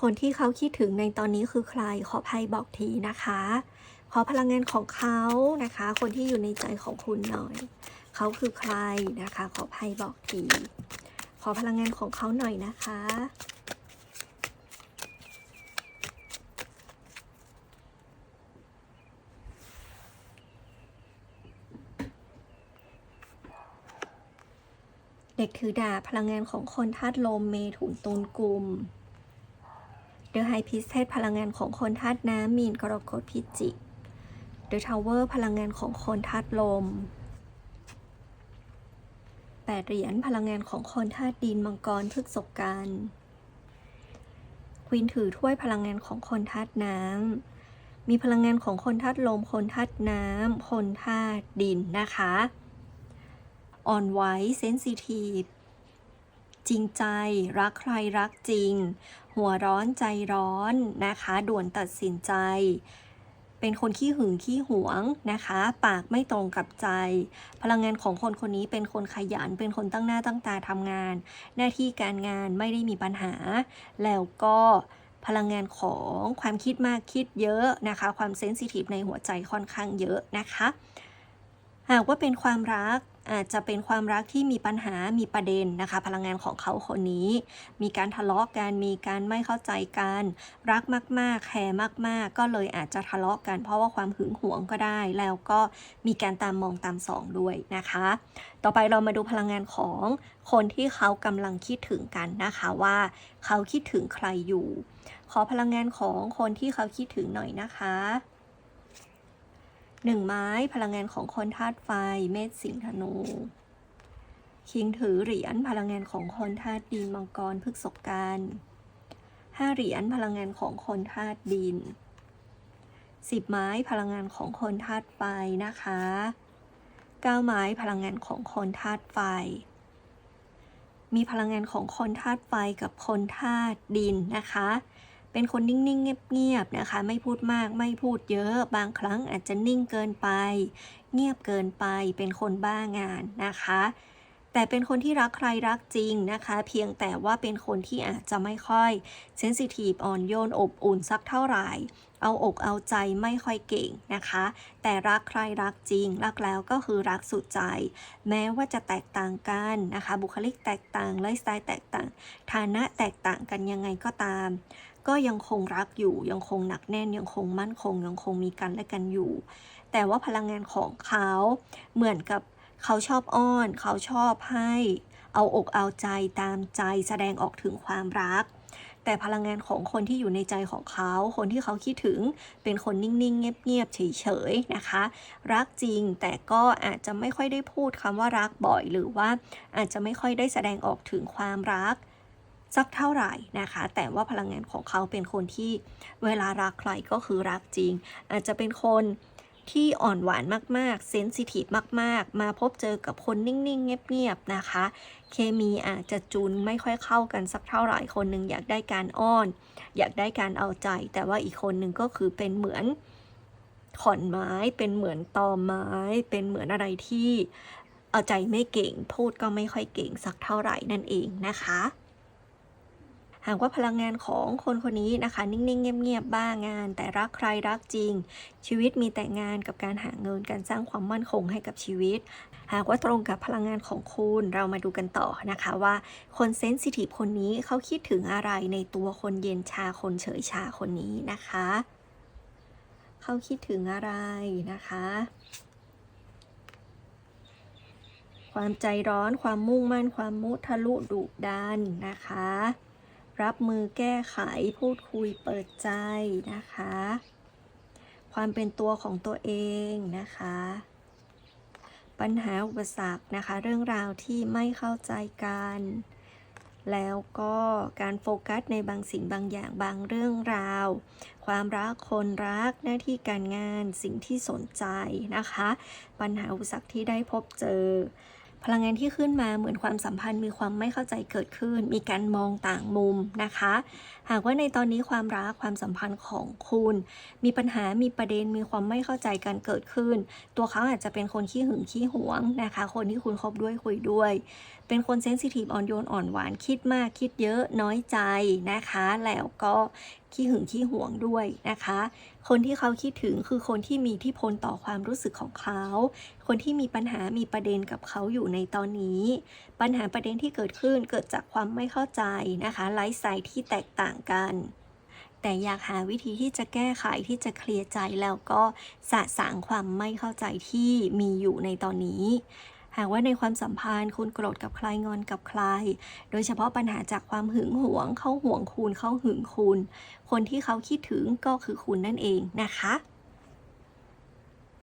คนที่เขาคิดถึงในตอนนี้คือใคร ขอภัยบอกทีนะคะ ขอพลังงานของเขานะคะ คนที่อยู่ในใจของคุณหน่อย เขาคือใครนะคะ ขอภัยบอกที ขอพลังงานของเขาหน่อยนะคะเด็กถือดาบพลังงานของคนธาตุลมเมถุนตุลกุม เดอะไฮพิสเทสพลังงานของคนธาตุน้ำมีนกรกฎพิจิกเดอะทาวเวอร์พลังงานของคนธาตุลมแปดเหรียญพลังงานของคนธาตุดินมังกรพฤกษกันควีนถือถ้วยพลังงานของคนธาตุน้ำมีพลังงานของคนธาตุลม คนธาตุน้ำคนธาตุดินนะคะอ่อนไหวเซนซิทีฟจริงใจรักใครรักจริง หัวร้อนใจร้อนนะคะ ด่วนตัดสินใจ เป็นคนขี้หึงขี้หวงนะคะ ปากไม่ตรงกับใจ พลังงานของคนคนนี้เป็นคนขยัน เป็นคนตั้งหน้าตั้งตาทำงาน หน้าที่การงานไม่ได้มีปัญหา แล้วก็พลังงานของความคิดมากคิดเยอะนะคะ ความเซนซิทีฟในหัวใจค่อนข้างเยอะนะคะ หากว่าเป็นความรัก อาจจะเป็นความรักที่มีปัญหา มีประเด็นนะคะ พลังงานของเขาคนนี้ มีการทะเลาะกัน มีการไม่เข้าใจกัน รักมาก ๆ แคร์มาก ๆ ก็เลยอาจจะทะเลาะกัน เพราะว่าความหึงหวงก็ได้ แล้วก็มีการตามมองตามสองด้วยนะคะ ต่อไปเรามาดูพลังงานของคนที่เขากำลังคิดถึงกันนะคะว่าเขาคิดถึงใครอยู่ ขอพลังงานของคนที่เขาคิดถึงหน่อยนะคะ หนึ่งไม้พลังงานของคนธาตุไฟ เมษสิงห์ธนู คิงถือเหรียญพลังงานของคนธาตุดินมังกรพฤกษกันห้าเหรียญพลังงานของคนธาตุดินสิบไม้พลังงานของคนธาตุไฟนะคะเก้าไม้พลังงานของคนธาตุไฟ มีพลังงานของคนธาตุไฟกับคนธาตุดินนะคะ เป็นคนนิ่งๆ เงียบๆ นะคะ ไม่พูดมากไม่พูดเยอะ บางครั้งอาจจะนิ่งเกินไป เงียบเกินไป เป็นคนบ้างานนะคะ แต่เป็นคนที่รักใครรักจริงนะคะ เพียงแต่ว่าเป็นคนที่อาจจะไม่ค่อยเซนซิทีฟอ่อนโยนอบอุ่นสักเท่าไหร่ เอาอกเอาใจไม่ค่อยเก่งนะคะ แต่รักใครรักจริง รักแล้วก็คือรักสุดใจ แม้ว่าจะแตกต่างกันนะคะ บุคลิกแตกต่างไลฟ์สไตล์แตกต่าง ฐานะแตกต่างกันยังไงก็ตาม ก็ยังคงรักอยู่ ยังคงหนักแน่น ยังคงมั่นคง ยังคงมีกันและกันอยู่ แต่ว่าพลังงานของเขาเหมือนกับเขาชอบอ้อน เขาชอบให้เอาอกเอาใจตามใจแสดงออกถึงความรัก แต่พลังงานของคนที่อยู่ในใจของเขา คนที่เขาคิดถึงเป็นคนนิ่งๆ เงียบๆ เฉยๆ นะคะ รักจริงแต่ก็อาจจะไม่ค่อยได้พูดคำว่ารักบ่อย หรือว่าอาจจะไม่ค่อยได้แสดงออกถึงความรัก สักเท่าไหร่นะคะ แต่ว่าพลังงานของเขาเป็นคนที่เวลารักใครก็คือรักจริง อาจจะเป็นคนที่อ่อนหวานมากๆ เซนซิทีฟมากๆ มาพบเจอกับคนนิ่ง ๆ เงียบ ๆ นะคะ เคมีอาจจะจูนไม่ค่อยเข้ากันสักเท่าไหร่ คนหนึ่งอยากได้การอ้อน อยากได้การเอาใจ แต่ว่าอีกคนหนึ่งก็คือเป็นเหมือนขอนไม้ เป็นเหมือนตอไม้ เป็นเหมือนอะไรที่เอาใจไม่เก่ง พูดก็ไม่ค่อยเก่งสักเท่าไหร่นั่นเองนะคะ หากว่าพลังงานของคนคนนี้นะคะ นิ่ง ๆ เงียบ ๆ บ้างาน แต่รักใครรักจริง ชีวิตมีแต่งานกับการหาเงินการสร้างความมั่นคงให้กับชีวิต หากว่าตรงกับพลังงานของคุณเรามาดูกันต่อนะคะว่าคนเซนซิทีฟคนนี้เขาคิดถึงอะไรในตัวคนเย็นชาคนเฉยชาคนนี้นะคะเขาคิดถึงอะไรนะคะความใจร้อน ความมุ่งมั่น ความมุทะลุดุดันนะคะ รับมือแก้ไขพูดคุยเปิดใจนะคะ ความเป็นตัวของตัวเองนะคะ ปัญหาอุปสรรคนะคะ เรื่องราวที่ไม่เข้าใจกัน แล้วก็การโฟกัสในบางสิ่งบางอย่างบางเรื่องราว ความรักคนรักหน้าที่การงานสิ่งที่สนใจนะคะ ปัญหาอุปสรรคที่ได้พบเจอ พลังงานที่ขึ้นมาเหมือนความสัมพันธ์มีความไม่เข้าใจเกิดขึ้น มีการมองต่างมุมนะคะ หากว่าในตอนนี้ความรักความสัมพันธ์ของคุณ มีปัญหามีประเด็นมีความไม่เข้าใจกันเกิดขึ้น ตัวเขาอาจจะเป็นคนขี้หึงขี้หวงนะคะ คนที่คุณคบด้วยคุยด้วย เป็นคนเซนซิทีฟอ่อนโยนอ่อนหวานคิดมากคิดเยอะน้อยใจนะคะ แล้วก็ขี้หึงขี้หวงด้วยนะคะ คนที่เขาคิดถึงคือคนที่มีที่พลต่อความรู้สึกของเขา คนที่มีปัญหามีประเด็นกับเขาอยู่ในตอนนี้ ปัญหาประเด็นที่เกิดขึ้นเกิดจากความไม่เข้าใจนะคะไลฟ์สไตล์ที่แตกต่างกันแต่อยากหาวิธีที่จะแก้ไขที่จะเคลียร์ใจแล้วก็สะสางความไม่เข้าใจที่มีอยู่ในตอนนี้ หากว่าในความสัมพันธ์คุณโกรธกับใครงอนกับใคร โดยเฉพาะปัญหาจากความหึงหวงเขาห่วงคุณเขาหึงคุณ คนที่เขาคิดถึงก็คือคุณนั่นเองนะคะ